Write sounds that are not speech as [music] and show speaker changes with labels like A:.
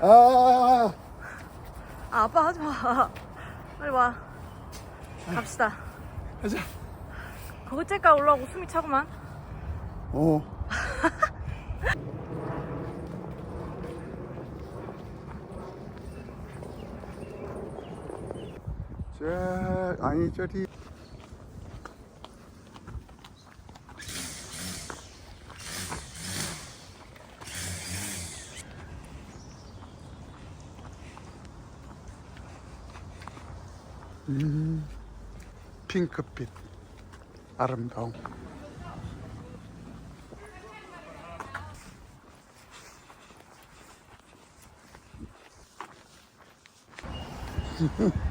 A: 아,
B: 아, 아빠 하지 마. 빨리 와. 갑시다.
A: 가자.
B: 거기 째까 올라오고 숨이 차구만.
A: 어. [laughs] 자, 아니 저리. 음, 핑크빛 아름다움. [laughs]